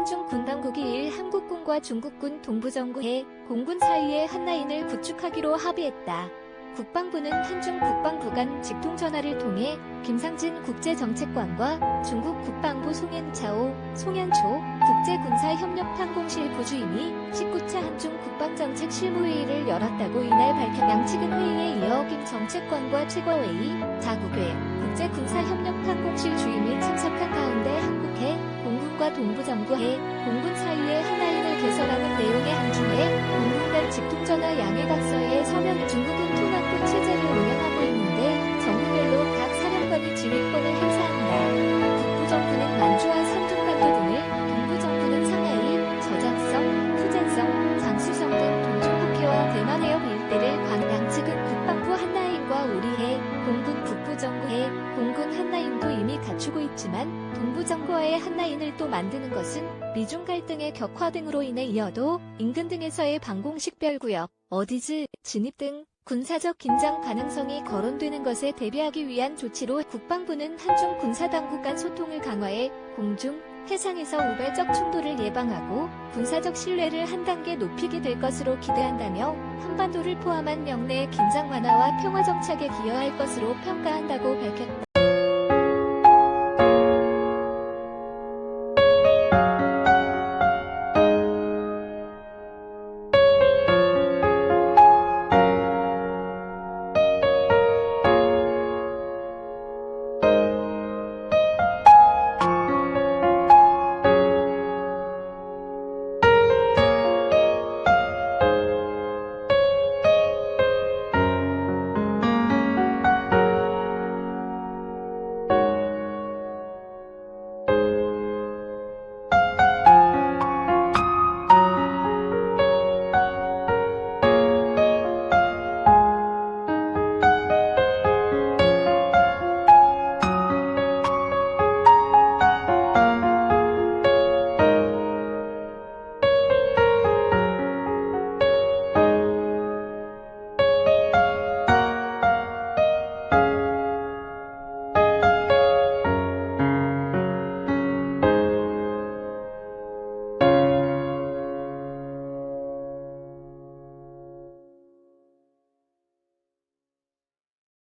한중 군 당국이 1 한국군과 중국군 동부정부해 공군 사이의 한라인을 구축하기로 합의했다. 국방부는 한중 국방부 간 직통 전화를 통해 김상진 국제정책관과 중국 국방부 송현차오, 송현초 국제군사협력탄공실 부주임이 19차 한중 국방정책 실무회의를 열었다고 이날 밝혀 양측은 회의에 이어 김 정책관과 최고회의, 자국회, 군과 동부정부해, 공군 사이의 한라인을 개설하는 내용의 한중에 공군 간 직통전화 양해 각서에 서명 중국은 통합군 체제를 운영하고 있는데 정부별로 각 사령관이 지휘권을 행사한다. 북부정부는 만주와 산둥반도 등을, 동부정부는 상하이, 저장성, 푸젠성, 장수성 등 동중국해와 대만 해협 일대를 관 양측은 국방부 한라인과 우리해, 공군 북부정부해, 공군 한라인도 이미 갖추고 있지만 동부 정부와의 한라인을 또 만드는 것은 미중 갈등의 격화 등으로 인해 이어도 인근 등에서의 방공식별구역, 어디즈, 진입 등 군사적 긴장 가능성이 거론되는 것에 대비하기 위한 조치로 국방부는 한중 군사당국 간 소통을 강화해 공중, 해상에서 우발적 충돌을 예방하고 군사적 신뢰를 한 단계 높이게 될 것으로 기대한다며 한반도를 포함한 영내의 긴장 완화와 평화 정착에 기여할 것으로 평가한다고 밝혔다.